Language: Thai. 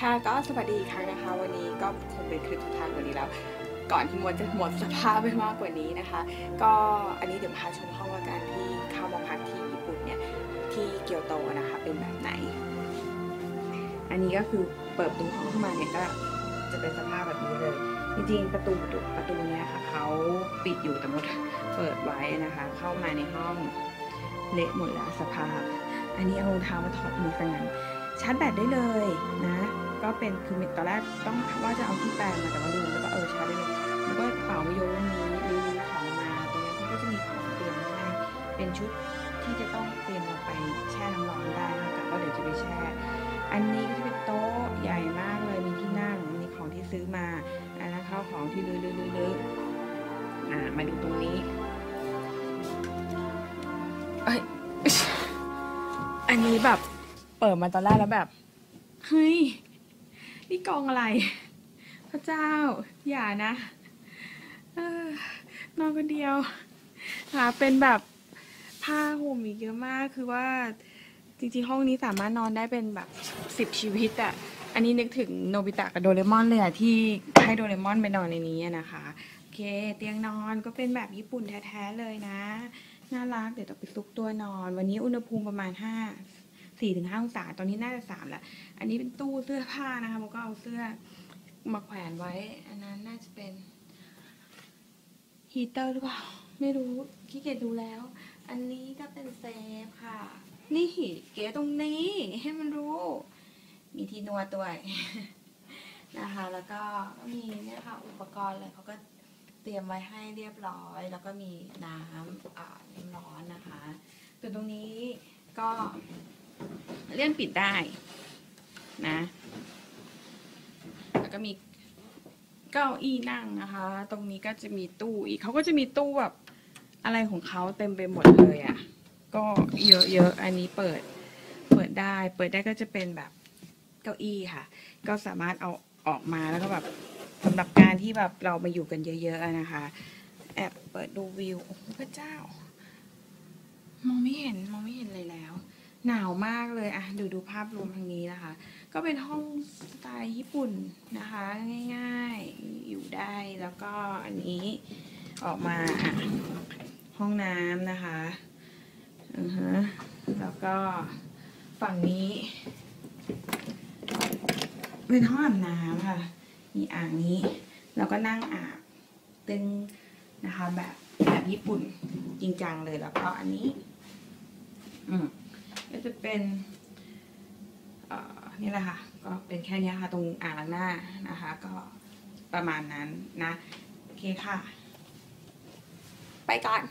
ค่ะก็สวัสดีอีกครั้งนะคะ วันนี้ก็คงเป็นคลิปสุดท้ายวันนี้แล้ว ก่อนที่มดจะหมดสภาพไปมากกว่านี้นะคะ ก็อันนี้เดี๋ยวพาชมห้องอาการที่เข้ามาพักที่ญี่ปุ่นเนี่ยที่เกียวโตนะคะเป็นแบบไหน อันนี้ก็คือเปิดประตูห้องเข้ามาเนี่ยก็จะเป็นสภาพแบบนี้เลย จริงๆประตูประตูเนี่ยค่ะเขาปิดอยู่แต่มดเปิดไว้นะคะ เข้ามาในห้องเละหมดแล้วสภาพ อันนี้เอารองเท้ามาถอดมือซะงั้นชาร์จแบตได้เลยนะ ก็เป็นคือตอนแรกต้องว่าจะเอาที่แปลงมาแต่ว่าลืมแล้วก็เออชาร์ได้เลยแล้วก็เป๋าโยนนี้ลืมของมาตรงนี้เขาก็จะมีของเตรียมไว้ให้เป็นชุดที่จะต้องเตรียมเราไปแช่น้ำร้อนได้นะคะก็เดี๋ยวจะไปแช่ อันนี้ก็จะเป็นโต๊ะใหญ่มากเลยมีที่นั่งมีของที่ซื้อมาอันนั้นข้าวของที่ลื้อๆๆๆอ่ามาดูตรงนี้เอ้ยอันนี้แบบเปิดมาตอนแรกแล้วแบบเฮ้ย นี่กองอะไร พระเจ้า อย่านะออนอนคนเดียวค่ะเป็นแบบผ้าห่มอีกเยอะมากคือว่าจริงๆ ห้องนี้สามารถนอนได้เป็นแบบสิบชีวิตอะอันนี้นึกถึงโนบิตะกับโดเรมอนเลยอะที่ให้โดเรมอนไปนอนในนี้นะคะโอเค เตียงนอนก็เป็นแบบญี่ปุ่นแท้ๆเลยนะ น่ารักเดี๋ยวต้องไปซุกตัวนอน วันนี้อุณหภูมิประมาณห้า สี่ถึงห้าองศา ตอนนี้น่าจะสามแล้วอันนี้เป็นตู้เสื้อผ้านะคะมันก็เอาเสื้อมาแขวนไว้ อันนั้นน่าจะเป็นฮีเตอร์หรือเปล่า ไม่รู้ขี้เกียจดูแล้ว อันนี้ก็เป็นเซฟค่ะ นี่เก๋ตรงนี้ให้มันรู้ มีที่นวดด้วยนะคะ แล้วก็มีเนี่ยค่ะ อุปกรณ์เลยเขาก็เตรียมไว้ให้เรียบร้อย แล้วก็มีน้ำน้ำร้อนนะคะส่วนตรงนี้ก็ เลื่อนปิดได้นะ แล้วก็มีเก้าอี้นั่งนะคะ ตรงนี้ก็จะมีตู้อีกเขาก็จะมีตู้แบบอะไรของเขาเต็มไปหมดเลยอะ่ะ ก็เยอะๆ อันนี้เปิด เปิดได้ เปิดได้ก็จะเป็นแบบเก้าอี้ค่ะ ก็สามารถเอาออกมาแล้วก็แบบสำหรับการที่แบบเรามาอยู่กันเยอะๆนะคะ แอบเปิดดูวิว โอ้โหพระเจ้ามองไม่เห็น มองไม่เห็นเลยแล้ว หนาวมากเลยอะดูดูภาพรวมทางนี้นะคะ ก็เป็นห้องสไตล์ญี่ปุ่นนะคะ ง่ายๆอยู่ได้แล้วก็อันนี้ออกมาห้องน้ำนะคะอือฮะแล้วก็ฝั่งนี้เป็นห้องอาบน้ำค่ะมีอ่างนี้ แล้วก็นั่งอาบเป็นนะคะแบบแบบญี่ปุ่นจริงจังเลยแล้วก็อันนี้ อืม ก็จะเป็นเอ่อนี่แหละค่ะ ก็เป็นแค่นี้ค่ะตรงอ่างล้างหน้านะคะ ก็ประมาณนั้นนะ โอเคค่ะ ไปก่อน